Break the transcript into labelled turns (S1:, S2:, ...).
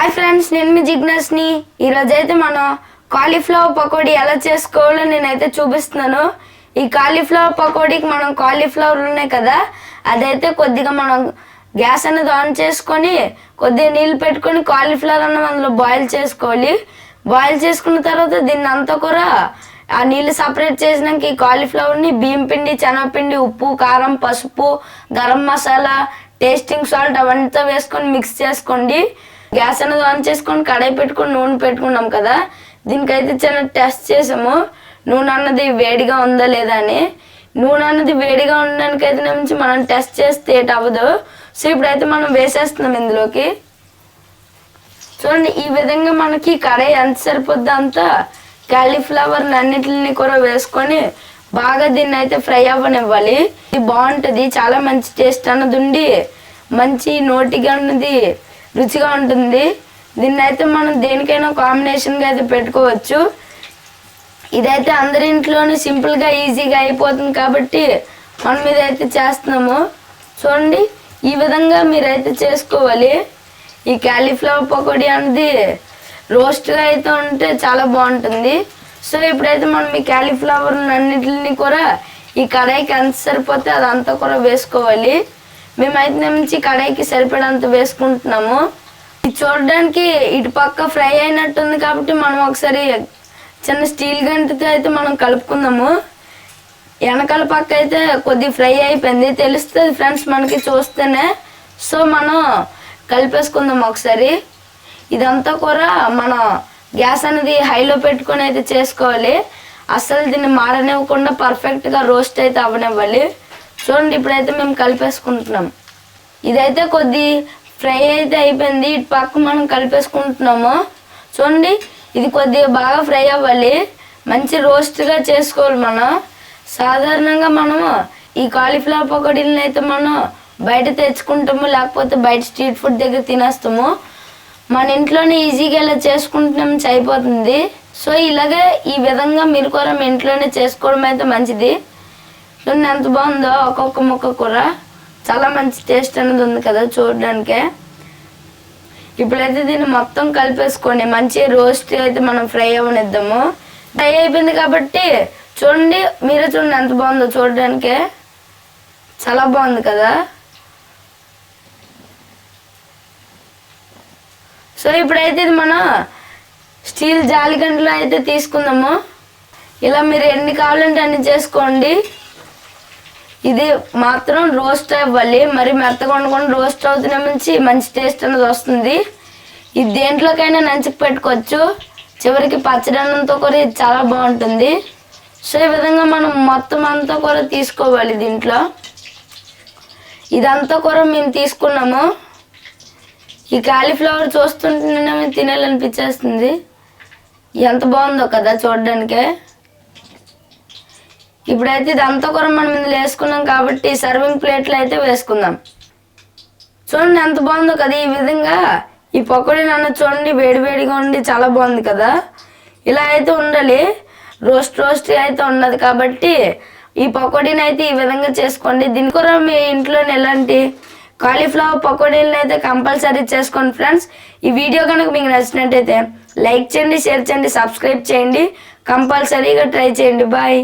S1: Hi friends నేను మీ జిగ్నస్ని ఈరోజు అయితే మనం కాలీఫ్లవర్ పకోడీ ఎలా చేసుకోవాలో నేనైతే చూపిస్తున్నాను. ఈ కాలీఫ్లవర్ పకోడీకి మనం కాలీఫ్లవర్ ఉన్నాయి కదా అదైతే కొద్దిగా మనం గ్యాస్ అనేది ఆన్ చేసుకొని కొద్దిగా నీళ్ళు పెట్టుకొని కాలీఫ్లవర్ అన్న అందులో బాయిల్ చేసుకోవాలి. బాయిల్ చేసుకున్న తర్వాత దీన్ని అంతా కూడా ఆ నీళ్ళు సపరేట్ చేసినాక ఈ కాలీఫ్లవర్ని బియ్యం పిండి శనగపిండి ఉప్పు కారం పసుపు గరం మసాలా టేస్టింగ్ సాల్ట్ అవంతా వేసుకొని మిక్స్ చేసుకోండి. గ్యాస్ అనేది ఆన్ చేసుకొని కడాయి పెట్టుకొని నూనె పెట్టుకున్నాం కదా దీనికైతే చిన్న టెస్ట్ చేసాము. నూనె అన్నది వేడిగా ఉందా లేదా అని. నూనె అన్నది వేడిగా ఉండడానికి అయితే నుంచి మనం టెస్ట్ చేస్తే ఏటి అవ్వదు. సో ఇప్పుడైతే మనం వేసేస్తున్నాం ఇందులోకి. చూడండి ఈ విధంగా మనకి కడాయి ఎంత సరిపోద్ది అంతా కాలీఫ్లవర్ అన్నిటిని కూడా వేసుకొని బాగా దీన్ని అయితే ఫ్రై అవ్వనివ్వాలి. ఇది బాగుంటుంది చాలా మంచి టేస్ట్ అన్నది ఉండి మంచి నోటిగా ఉన్నది రుచిగా ఉంటుంది. దీన్ని అయితే మనం దేనికైనా కాంబినేషన్గా అయితే పెట్టుకోవచ్చు. ఇదైతే అందరి ఇంట్లోనే సింపుల్గా ఈజీగా అయిపోతుంది కాబట్టి మనం ఇదైతే చేస్తున్నాము. చూడండి ఈ విధంగా మీరైతే చేసుకోవాలి. ఈ క్యాలీఫ్లవర్ పకోడీ అనేది రోస్ట్గా అయితే ఉంటే చాలా బాగుంటుంది. సో ఇప్పుడైతే మనం ఈ క్యాలీఫ్లవర్ అన్నిటిని కూడా ఈ కడాయికి ఎంత సరిపోతే అదంతా కూడా వేసుకోవాలి. మేమైతే నుంచి కడాయికి సరిపడంత వేసుకుంటున్నాము. ఇది చూడడానికి ఇటు పక్క ఫ్రై అయినట్టుంది కాబట్టి మనం ఒకసారి చిన్న స్టీల్ గంటతో అయితే మనం కలుపుకుందాము. వెనకాల పక్క అయితే కొద్ది ఫ్రై అయిపోయింది. తెలుస్తుంది ఫ్రెండ్స్ మనకి చూస్తేనే. సో మనం కలిపేసుకుందాం ఒకసారి. ఇదంతా కూడా మనం గ్యాస్ అనేది హైలో పెట్టుకొని అయితే చేసుకోవాలి. అస్సలు దీన్ని మారనివ్వకుండా పర్ఫెక్ట్గా రోస్ట్ అయితే అవ్వనివ్వాలి. చూడండి ఇప్పుడైతే మేము కలిపేసుకుంటున్నాం. ఇదైతే కొద్ది ఫ్రై అయితే అయిపోయింది. ఇటు పక్క మనం కలిపేసుకుంటున్నాము. చూడండి ఇది కొద్దిగా బాగా ఫ్రై అవ్వాలి. మంచి రోస్ట్గా చేసుకోవాలి మనం. సాధారణంగా మనము ఈ కాలీఫ్లవర్ పకోడీలను అయితే మనం బయట తెచ్చుకుంటాము లేకపోతే బయట స్ట్రీట్ ఫుడ్ దగ్గర తినేస్తాము. మన ఇంట్లోనే ఈజీగా ఇలా చేసుకుంటున్నాం అయిపోతుంది సో ఇలాగే ఈ విధంగా మీరు కూడా మీ ఇంట్లోనే చేసుకోవడం అయితే మంచిది. చూడండి ఎంత బాగుందో ఒక్కొక్క ముక్క కూర చాలా మంచి టేస్ట్ అనేది ఉంది కదా చూడడానికి. ఇప్పుడైతే దీన్ని మొత్తం కలిపేసుకొని మంచి రోస్ట్ అయితే మనం ఫ్రై అవ్వనిద్దాము ఫ్రై అయిపోయింది కాబట్టి చూడండి మీరే చూడండి ఎంత బాగుందో చూడడానికి. చాలా బాగుంది కదా. సో ఇప్పుడైతే ఇది మనం స్టీల్ జాలిగంటలో అయితే తీసుకుందాము. ఇలా మీరు ఎన్ని కావాలంటే అన్ని చేసుకోండి. ఇది మాత్రం రోస్ట్ అవ్వాలి. మరి మెత్తగా ఉండకుండా రోస్ట్ అవుతున్న నుంచి మంచి టేస్ట్ అనేది వస్తుంది. ఇది దేంట్లోకైనా నంచుకు పెట్టుకోవచ్చు. చివరికి పచ్చడన్నంతో కూడా ఇది చాలా బాగుంటుంది. సో ఈ విధంగా మనం మొత్తం అంతా కూడా తీసుకోవాలి దీంట్లో. ఇదంతా కూడా మేము తీసుకున్నాము. ఈ కాలీఫ్లవర్ చూస్తుంటేనే తినాలనిపించేస్తుంది. ఎంత బాగుందో కదా చూడడానికే. ఇప్పుడైతే ఇదంతా కూడా మనం ఇందులో వేసుకున్నాం కాబట్టి సర్వింగ్ ప్లేట్లు అయితే వేసుకుందాం. చూడండి ఎంత బాగుందో కదా ఈ విధంగా. ఈ పకోడీ నన్ను చూడండి వేడివేడిగా ఉండి చాలా బాగుంది కదా. ఇలా అయితే ఉండాలి. రోస్ట్ రోస్ట్ అయితే ఉన్నది కాబట్టి ఈ పకోడీని అయితే ఈ విధంగా చేసుకోండి. దీని కూడా మీ ఇంట్లో ఎలాంటి కాలీఫ్లవర్ పకోడీలను అయితే కంపల్సరీ చేసుకోండి ఫ్రెండ్స్. ఈ వీడియో కనుక మీకు నచ్చినట్టయితే లైక్ చేయండి షేర్ చేయండి సబ్స్క్రైబ్ చేయండి. కంపల్సరీగా ట్రై చేయండి. బాయ్.